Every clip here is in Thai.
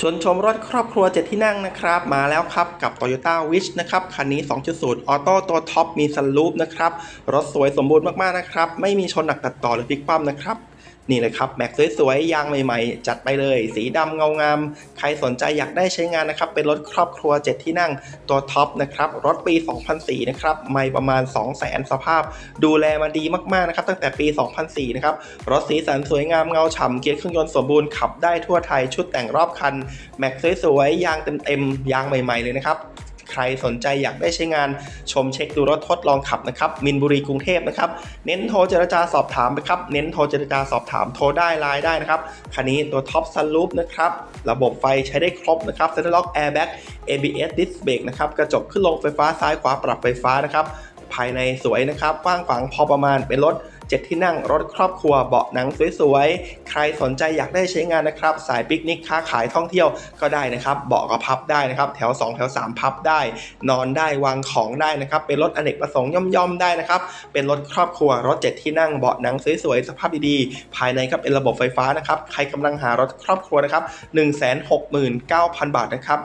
ชวนชมรถครอบครัว 7 ที่นั่งนะครับ มาแล้วครับกับ Toyota Wish นะครับ คันนี้ 2.0 ออโต้ตัวท็อปมีซันลูฟนะครับ รถสวยสมบูรณ์มาก ๆ นะครับ ไม่มีชนหนักตัดต่อหรือพลิกคว่ำนะครับ นี่เลยครับแม็กสวยๆยางใหม่ๆ จัดไปเลย สีดำเงางาม ใครสนใจอยากได้ใช้งานนะครับ เป็นรถครอบครัว 7 ที่นั่งตัวท็อปนะครับ รถปี 2004 นะครับไม่ประมาณ 200,000สภาพ ดูแลมาดีมากๆนะครับตั้งแต่ปี 2004 นะครับ รถสีสันสวยงามเงาฉ่ำเกียร์เครื่องยนต์สมบูรณ์ขับได้ทั่วไทยชุดแต่งรอบคันแม็กสวยๆยางเต็มๆยางใหม่ๆเลยนะครับ ใครสนใจอยากได้ใช้งานชมเช็คดูรถทดลองขับนะครับมินบุรีกรุงเทพนะครับเน้นโทรเจรจาสอบถามไปครับเน้นโทรเจรจาสอบถามโทรได้ไลน์ได้นะครับคันนี้ตัวท็อปซัน o ู f นะครับระบบไฟใช้ได้ครบนะครับเซ็นทรัลล็อกแอร์แบ็ก ABS Disc Brake นะครับกระจกขึ้นลงไฟฟ้าซ้ายขวาปรับไฟฟ้านะครับภายในสวยนะครับกว้างขวางพอประมาณเป็นรถ 7ที่นั่งรถครอบครัวเบาะหนังสวยๆ ใครสนใจอยากได้ใช้งานนะครับ สายปิกนิกค้าขายท่องเที่ยวก็ได้นะครับ เบาะก็พับได้นะครับ แถว 2 แถว 3 พับได้ นอนได้วางของได้นะครับ เป็นรถอเนกประสงค์ย่อมๆได้นะครับ เป็นรถครอบครัวรถ7ที่นั่งเบาะหนังสวยๆสภาพดีๆ ภายในครับเป็นระบบไฟฟ้านะครับ ใครกำลังหารถครอบครัวนะครับ169,000บาทนะครับ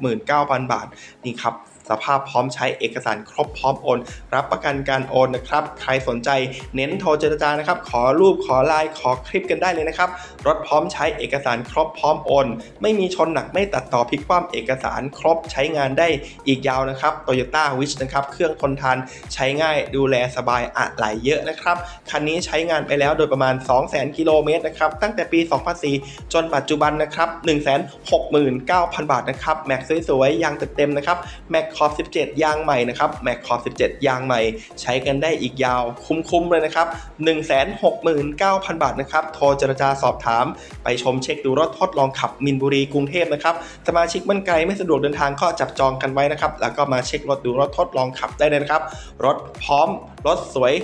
169,000บาทนี่ครับ สภาพพร้อมใช้เอกสารครบพร้อมโอน รับประกันการโอนนะครับ ใครสนใจเน้นโทรเจรจานะครับ ขอรูปขอไลน์ขอคลิปกันได้เลยนะครับ รถพร้อมใช้เอกสารครบพร้อมโอน ไม่มีชนหนักไม่ตัดต่อพลิกคว่ำเอกสารครบใช้งานได้อีกยาวนะครับ Toyota Wish นะครับ เครื่องทนทานใช้ง่ายดูแลสบายอะไหล่เยอะนะครับ คันนี้ใช้งานไปแล้วโดยประมาณ 200,000กิโลเมตรนะครับ ตั้งแต่ปี 2004 จนปัจจุบันนะครับ 169,000 บาทนะครับ แม็กสวยๆยางเต็มๆนะครับ แม็กขอบ17 ยางใหม่นะครับแม็กขอบ17 ยางใหม่ ใช้กันได้อีกยาวคุ้มๆเลยนะครับ 169,000 บาทนะครับ โทรเจรจาสอบถาม ไปชมเช็คดูรถทดลองขับมินบุรีกรุงเทพนะครับสมาชิกบ้านไกลไม่สะดวกเดินทางก็จับจองกันไว้นะครับ แล้วก็มาเช็ครถดูรถทดลองขับได้เลยนะครับ รถพร้อมรถสวย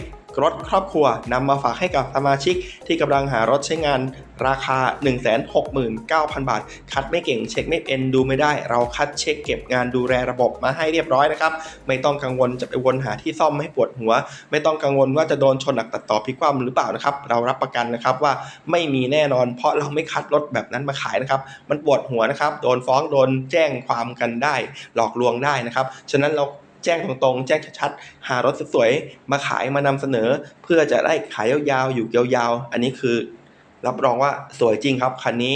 รถครอบครัวนำมาฝากให้กับสมาชิกที่กำลังหารถใช้งานราคา 169,000 บาท คัดไม่เก่งเช็คไม่เป็นดูไม่ได้ เราคัดเช็คเก็บงานดูแลระบบมาให้เรียบร้อยนะครับ ไม่ต้องกังวลจะไปวนหาที่ซ่อมให้ปวดหัว ไม่ต้องกังวลว่าจะโดนชนหนักตัดต่อพิกคว่ำหรือเปล่านะครับ เรารับประกันนะครับว่าไม่มีแน่นอน เพราะเราไม่คัดรถแบบนั้นมาขายนะครับ มันปวดหัวนะครับ โดนฟ้องโดนแจ้งความกันได้ หลอกลวงได้นะครับ ฉะนั้นเรา แจ้งตรงๆ แจ้งชัดๆ หารถสวยๆ มาขายมานำเสนอ เพื่อจะได้ขายยาวๆ อยู่ยาวๆ อันนี้คือ รับรองว่าสวยจริงครับ คันนี้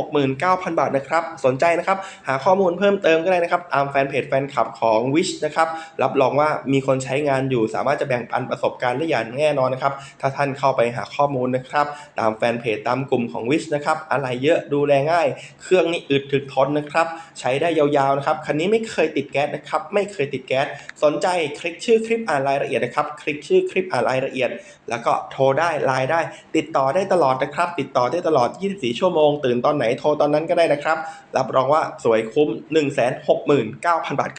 169,000 บาทนะครับ สนใจนะครับ หาข้อมูลเพิ่มเติมก็ได้นะครับ ตามแฟนเพจแฟนคลับของ Wish นะครับ รับรองว่ามีคนใช้งานอยู่ สามารถจะแบ่งปันประสบการณ์ได้อย่างแน่นอนนะครับ ถ้าท่านเข้าไปหาข้อมูลนะครับ ตามแฟนเพจตามกลุ่มของ Wish นะครับ อะไรเยอะดูแลง่าย เครื่องนี่อึดถึกทนนะครับ ใช้ได้ยาวๆนะครับ คันนี้ไม่เคยติดแก๊สนะครับ ไม่เคยติดแก๊ส สนใจคลิกชื่อคลิปอ่านรายละเอียดนะครับ คลิกชื่อคลิปอ่านรายละเอียด แล้วก็โทรได้ไลน์ได้ ติดต่อได้ตลอดดนะครับ ติดต่อได้ตลอด 24 ชั่วโมง ตื่นตอนไหนโทรตอนนั้นก็ได้นะครับ รับรองว่าสวยคุ้ม 169,000 บาท